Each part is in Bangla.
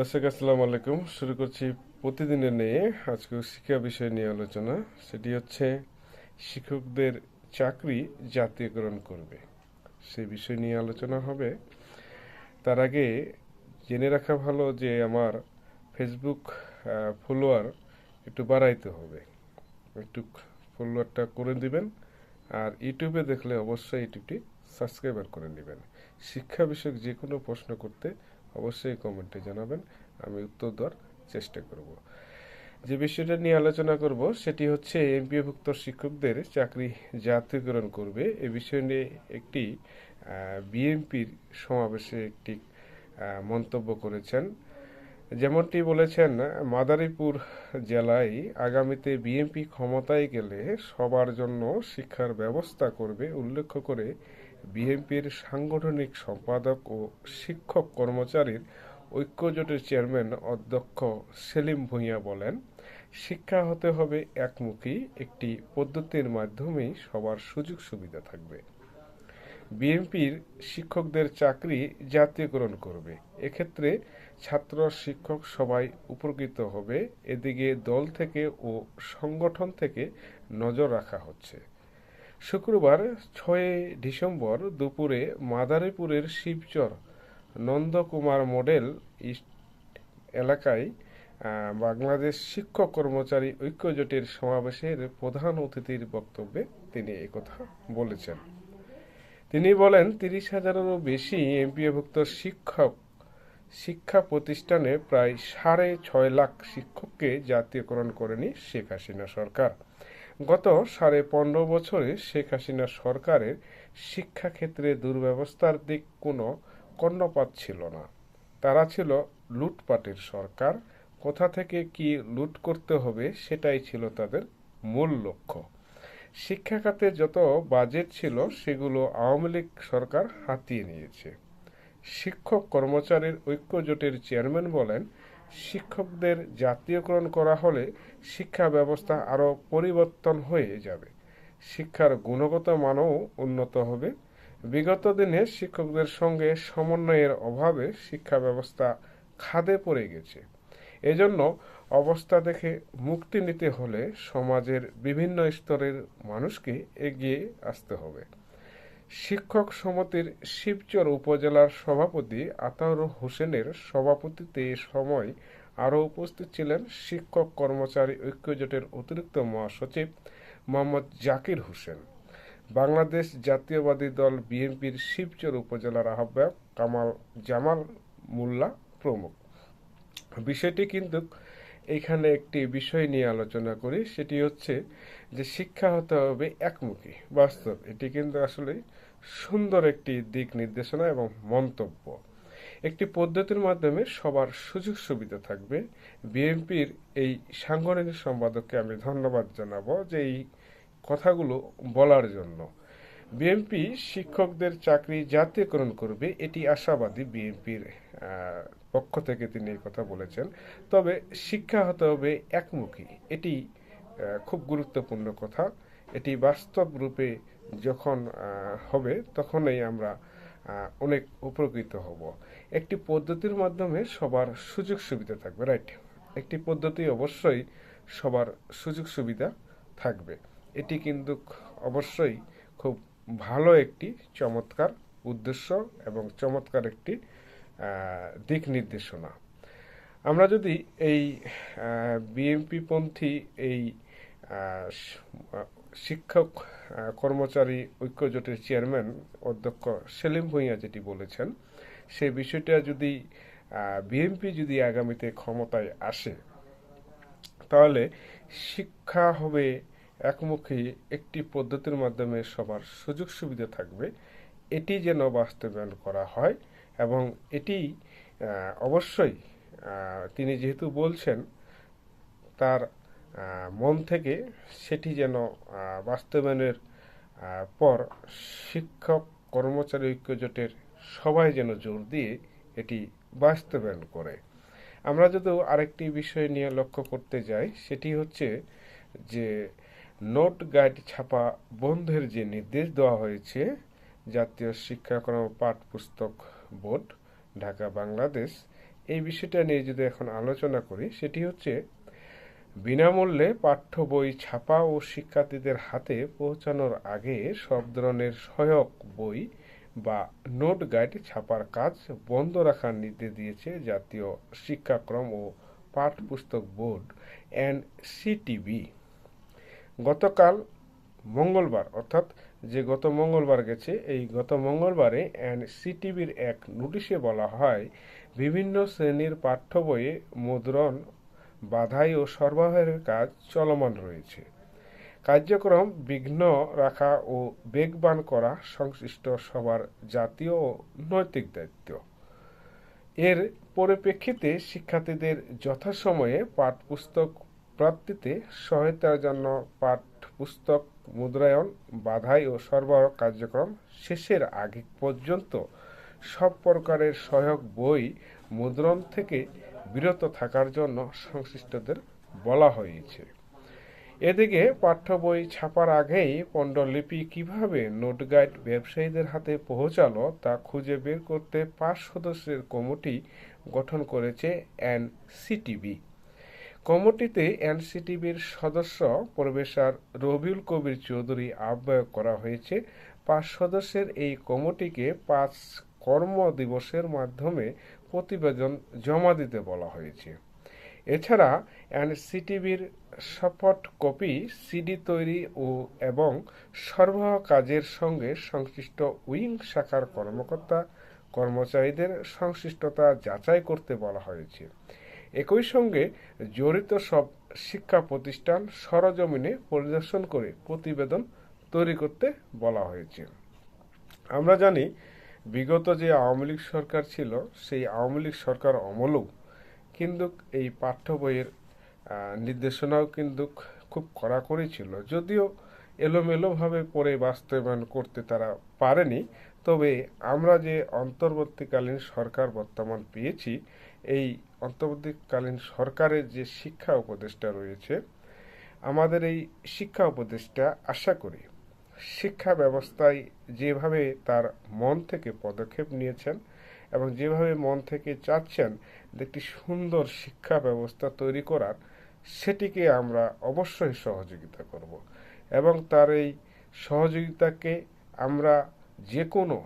দর্শক, আসসালামু আলাইকুম। শুরু করছি প্রতিদিনের নিয়ে আজকে শিক্ষা বিষয় নিয়ে আলোচনা। সেটি হচ্ছে, শিক্ষকদের চাকরি জাতীয়করণ করবে। সে বিষয় নিয়ে আলোচনা হবে। তার আগে জেনে রাখা ভালো যে আমার ফেসবুক ফলোয়ার একটু বাড়াইতে হবে। একটু ফলোয়ারটা করে দিবেন। আর ইউটিউবে দেখলে অবশ্যই ইউটিউবটি সাবস্ক্রাইবার করে নেবেন। শিক্ষা বিষয়ক যে কোনো প্রশ্ন করতে অবশ্যই কমেন্টে জানাবেন, আমি উত্তর দেওয়ার চেষ্টা করব। যে বিষয়টা নিয়ে আলোচনা করব, সেটি হচ্ছে এমপিওভুক্ত শিক্ষকদের চাকরি জাতীয়করণ করবে। এ বিষয় নিয়ে একটি বিএনপির সমাবেশে একটি মন্তব্য করেছেন। যেমনটি বলেছেন, মাদারীপুর জেলায় আগামীতে বিএনপি ক্ষমতায় গেলে সবার জন্য শিক্ষার ব্যবস্থা করবে উল্লেখ করে বিএনপির সাংগঠনিক সম্পাদক ও শিক্ষক কর্মচারীর ঐক্যজোটের চেয়ারম্যান অধ্যক্ষ সেলিম ভূঁইয়া বলেন, শিক্ষা হতে হবে একমুখী, একটি পদ্ধতির মাধ্যমেই সবার সুযোগ সুবিধা থাকবে। বিএনপির শিক্ষকদের চাকরি জাতীয়করণ করবে। এক্ষেত্রে ছাত্র শিক্ষক সবাই উপকৃত হবে। এদিকে দল থেকে ও সংগঠন থেকে নজর রাখা হচ্ছে। শুক্রবার ছয় ডিসেম্বর দুপুরে মাদারীপুরের শিবচর নন্দকুমার মডেল এলাকায় বাংলাদেশ শিক্ষক কর্মচারী ঐক্যজোটের সমাবেশের প্রধান অতিথির বক্তব্যে তিনি একথা বলেছেন। তিনি বলেন, তিরিশ হাজারেরও বেশি এমপিএভুক্ত শিক্ষক শিক্ষা প্রতিষ্ঠানে প্রায় সাড়ে ছয় লাখ শিক্ষককে জাতীয়করণ করেনি শেখ হাসিনা সরকার। গত সাড়ে পনেরো বছরে শেখ হাসিনা সরকারের শিক্ষাক্ষেত্রে দুর্ব্যবস্থার দিক কোনো কর্ণপাত ছিল না। তারা ছিল লুটপাটের সরকার। কোথা থেকে কি লুট করতে হবে সেটাই ছিল তাদের মূল লক্ষ্য। শিক্ষা খাতে যত বাজেট ছিল, সেগুলো আওয়ামী লীগ সরকার হাতিয়ে নিয়েছে। শিক্ষক কর্মচারীর ঐক্য জোটের চেয়ারম্যান বলেন শিক্ষকদের জাতীয়করণ করা হলে শিক্ষা ব্যবস্থা আরও পরিবর্তন হয়ে যাবে। শিক্ষার গুণগত মানও উন্নত হবে। বিগত দিনে শিক্ষকদের সঙ্গে সমন্বয়ের অভাবে শিক্ষা ব্যবস্থা খাদে পড়ে গেছে। এজন্য অবস্থা দেখে মুক্তি নিতে হলে সমাজের বিভিন্ন স্তরের মানুষকে এগিয়ে আসতে হবে। শিক্ষক সমিতির শিবচর উপজেলার সভাপতি আতাউর হোসেনের সভাপতিত্বে এ সময় আরও উপস্থিত ছিলেন শিক্ষক কর্মচারী ঐক্যজোটের অতিরিক্ত মহাসচিব মোহাম্মদ জাকির হোসেন। বাংলাদেশ জাতীয়বাদী দল বিএনপির শিবচর উপজেলার আহ্বায়ক কামাল জামাল মোল্লা প্রমুখ। বিষয়টি কিন্তু এখানে একটি বিষয় নিয়ে আলোচনা করি, সেটি হচ্ছে যে শিক্ষা হতে হবে একমুখী, বাস্তব। এটি কিন্তু আসলে সুন্দর একটি দিক নির্দেশনা এবং মন্তব্য। একটি পদ্ধতির মাধ্যমে সবার সুযোগ সুবিধা থাকবে। বিএনপির এই সাংগঠনিক সম্পাদককে আমি ধন্যবাদ জানাব যে এই কথাগুলো বলার জন্য। বিএনপি শিক্ষকদের চাকরি জাতীয়করণ করবে, এটি আশাবাদী বিএনপির। পক্ষ থেকে তিনি এই কথা বলেছেন। তবে শিক্ষা হতে হবে একমুখী। এটি খুব গুরুত্বপূর্ণ কথা। এটি বাস্তব রূপে যখন হবে, তখনই আমরা অনেক উপকৃত হব। একটি পদ্ধতির মাধ্যমে সবার সুযোগ সুবিধা থাকবে, রাইট? একটি পদ্ধতি অবশ্যই সবার সুযোগ সুবিধা থাকবে। এটি কিন্তু অবশ্যই খুব ভালো একটি চমৎকার উদ্দেশ্য এবং চমৎকার একটি দিক নির্দেশনা। আমরা যদি এই বিএমপি পন্থী এই স- শিক্ষক কর্মচারী ঐক্যজোটের চেয়ারম্যান অধ্যক্ষ সেলিম ভূঁইয়া যেটি বলেছেন সেই বিষয়টা যদি বিএনপি যদি আগামীতে ক্ষমতায় আসে, তাহলে শিক্ষা হবে একমুখী একটি পদ্ধতির মাধ্যমে সবার সুযোগ সুবিধা থাকবে। এটি যেন বাস্তবায়ন করা হয়। এবং এটি অবশ্যই তিনি যেহেতু বলছেন, তার মন থেকে সেটি যেন বাস্তবায়নের পর শিক্ষক, কর্মচারী ঐক্যজোটের সবাই যেন জোর দিয়ে এটি বাস্তবায়ন করে। আমরা যদি আরেকটি বিষয় নিয়ে লক্ষ্য করতে যাই, সেটি হচ্ছে যে নোট গাইড ছাপা বন্ধের যে নির্দেশ দেওয়া হয়েছে, জাতীয় শিক্ষাক্রম পাঠ্যপুস্তক বোর্ড, ঢাকা বাংলাদেশ। এই বিষয়টা নিয়ে যদি এখন আলোচনা করি, সেটি হচ্ছে, বিনামূল্যে পাঠ্য বই ছাপা ও শিক্ষার্থীদের হাতে পৌঁছানোর আগে সব ধরনের সহায়ক বই বা নোট গাইড ছাপার কাজ বন্ধ রাখার নির্দেশ দিয়েছে জাতীয় শিক্ষাক্রম ও পাঠ্যপুস্তক বোর্ড এন সিটিবি গতকাল মঙ্গলবার, অর্থাৎ যে গত মঙ্গলবার গেছে, এই গত মঙ্গলবারে এন সিটিভির এক নোটিশে বলা হয়, বিভিন্ন শ্রেণির পাঠ্য বইয়ে মুদ্রণ, বাধাই ও সরবরাহের কাজ চলমান রয়েছে। কার্যক্রম বিঘ্ন রাখা ও বেগবান করা সংশ্লিষ্ট সবার জাতীয় ও নৈতিক দায়িত্ব। এর পরিপ্রেক্ষিতে শিক্ষার্থীদের যথাসময়ে পাঠ্যপুস্তক প্রাপ্তিতে সহায়তার জন্য পাঠ্যপুস্তক, মুদ্রায়ন, বাধাই ও সরবরাহ কার্যক্রম শেষের আগে পর্যন্ত সব প্রকারের সহায়ক বই মুদ্রণ থেকে বিরত থাকার জন্য সংশ্লিষ্টদের বলা হয়েছে। এদিকে পাঠ্য বই ছাপার আগেই পণ্ডলিপি কীভাবে নোট গাইড ব্যবসায়ীদের হাতে পৌঁছালো তা খুঁজে বের করতে পাঁচ সদস্যের কমিটি গঠন করেছে এনসিটিভি। কমিটিতে এনসিটিভির সদস্য প্রফেসর রবিউল কবির চৌধুরী আহ্বায়ক করা হয়েছে। পাঁচ সদস্যের এই কমিটিকে পাঁচ কর্ম দিবসের মাধ্যমে প্রতিবেদন জমা দিতে বলা হয়েছে। এছাড়া এনসিটিভির সফট কপি, সিডি তৈরি ও এবং সরবরাহ কাজের সঙ্গে সংশ্লিষ্ট উইং শাখার কর্মকর্তা কর্মচারীদের সংশ্লিষ্টতা যাচাই করতে বলা হয়েছে। একই সঙ্গে জড়িত সব শিক্ষা প্রতিষ্ঠান সরজমিনে পরিদর্শন করে প্রতিবেদন তৈরি করতে বলা হয়েছে। আমরা জানি, বিগত যে আওয়ামী লীগ সরকার ছিল, সেই আওয়ামী লীগ সরকার অমলেও কিন্তু এই পাঠ্য বইয়ের নির্দেশনাও কিন্তু খুব কড়াকড়ি ছিল। যদিও এলোমেলোভাবে পরে বাস্তবায়ন করতে তারা পারেনি তবে আমরা যে অন্তর্বর্তীকালীন সরকার বর্তমান পেয়েছি, এই অন্তর্বর্তীকালীন সরকারের যে শিক্ষা উপদেষ্টা রয়েছে, আমাদের এই শিক্ষা উপদেষ্টা আশা করি শিক্ষা ব্যবস্থায় যেভাবে তার মন থেকে পদক্ষেপ নিয়েছেন এবং যেভাবে মন থেকে চাচ্ছেন একটি সুন্দর শিক্ষা ব্যবস্থা তৈরি করার, সেটিকে আমরা অবশ্যই সহযোগিতা করব এবং তার এই সহযোগিতাকে আমরা যে কোনো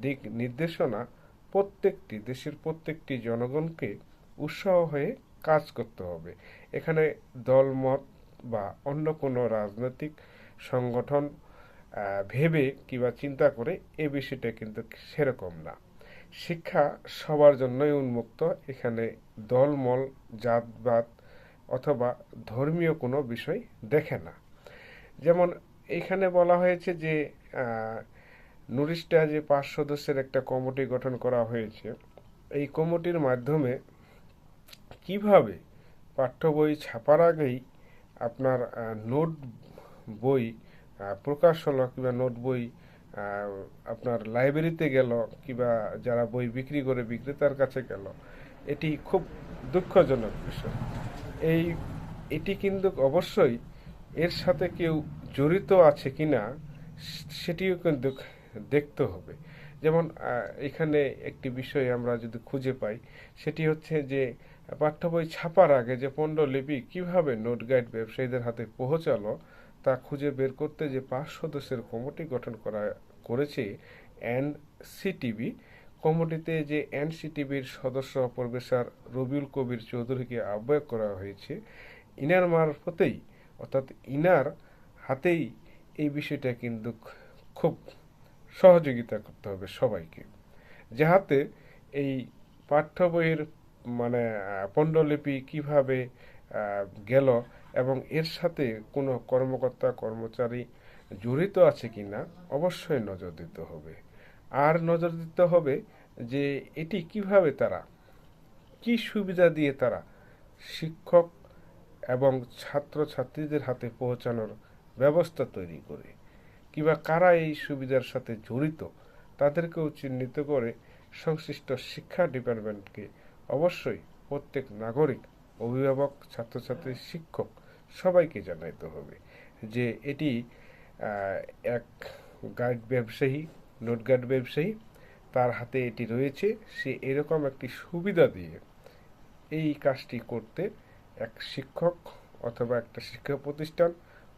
দিক নির্দেশনা প্রত্যেকটি দেশের প্রত্যেকটি জনগণকে উৎসাহ হয়ে কাজ করতে হবে। এখানে দলমত বা অন্য কোনো রাজনৈতিক সংগঠন ভেবে কিংবা চিন্তা করে এ বিষয়টা কিন্তু সেরকম না। শিক্ষা সবার জন্যই উন্মুক্ত। এখানে দলমল, জাতবাদ অথবা ধর্মীয় কোনো বিষয় দেখে না। যেমন এখানে বলা হয়েছে যে নুরিশটা যে পাঁচ সদস্যের একটা কমিটি গঠন করা হয়েছে, এই কমিটির মাধ্যমে কীভাবে পাঠ্য বই ছাপার আগেই আপনার নোট বই প্রকাশ হলো কিংবা নোট বই আপনার লাইব্রেরিতে গেল কিংবা যারা বই বিক্রি করে বিক্রেতার কাছে গেল, এটি খুব দুঃখজনক বিষয়। এই, এটি কিন্তু অবশ্যই এর সাথে কেউ জড়িত আছে কি না সেটিও কিন্তু দেখতে হবে। যেমন এখানে একটি বিষয় আমরা যদি খুঁজে পাই, সেটি হচ্ছে যে, পাঠ্য বই ছাপার আগে যে পণ্ডলিপি কীভাবে নোট গাইড ব্যবসায়ীদের হাতে পৌঁছালো, তা খুঁজে বের করতে যে পাঁচ সদস্যের কমিটি গঠন করা করেছে এনসিটিভি কমিটিতে যে এন এনসিটিভির সদস্য প্রফেসর রবিউল কবির চৌধুরীকে আহ্বায়ক করা হয়েছে, ইনার মারফতেই, অর্থাৎ ইনার হাতেই এই বিষয়টা কিন্তু খুব সহযোগিতা করতে হবে সবাইকে। যাহাতে এই পাঠ্য বইয়ের মানে পণ্ডলিপি কীভাবে গেল এবং এর সাথে কোনো কর্মকর্তা, কর্মচারী জড়িত আছে কি না অবশ্যই নজর দিতে হবে। আর নজর দিতে হবে যে এটি কীভাবে তারা, কি সুবিধা দিয়ে তারা শিক্ষক এবং ছাত্রছাত্রীদের হাতে পৌঁছানোর ব্যবস্থা তৈরি করে। কিংবা কারা এই সুবিধার সাথে জড়িত, তাদেরকেও চিহ্নিত করে সংশ্লিষ্ট শিক্ষা ডিপার্টমেন্টকে অবশ্যই প্রত্যেক নাগরিক, অভিভাবক, ছাত্রছাত্রী, শিক্ষক সবাইকে জানাইতে হবে যে এটি এক গাইড ব্যবসায়ী, নোট গাইড ব্যবসায়ী, তার হাতে এটি রয়েছে। সে এরকম একটি সুবিধা দিয়ে এই কাজটি করতে এক শিক্ষক অথবা একটা শিক্ষা প্রতিষ্ঠান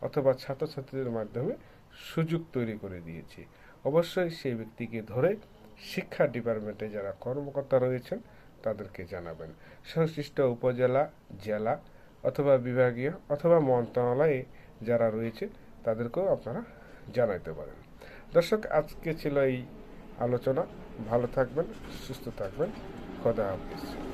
অথবা ছাত্রছাত্রীদের মাধ্যমে সুযোগ তৈরি করে দিয়েছি। অবশ্যই সেই ব্যক্তিকে ধরে শিক্ষা ডিপার্টমেন্টে যারা কর্মকর্তা রয়েছেন, তাদেরকে জানাবেন। সংশ্লিষ্ট উপজেলা, জেলা অথবা বিভাগীয় অথবা মন্ত্রণালয়ে যারা রয়েছে, তাদেরকেও আপনারা জানাইতে পারেন। দর্শক, আজকে ছিল এই আলোচনা। ভালো থাকবেন, সুস্থ থাকবেন। খোদা হাফিজ।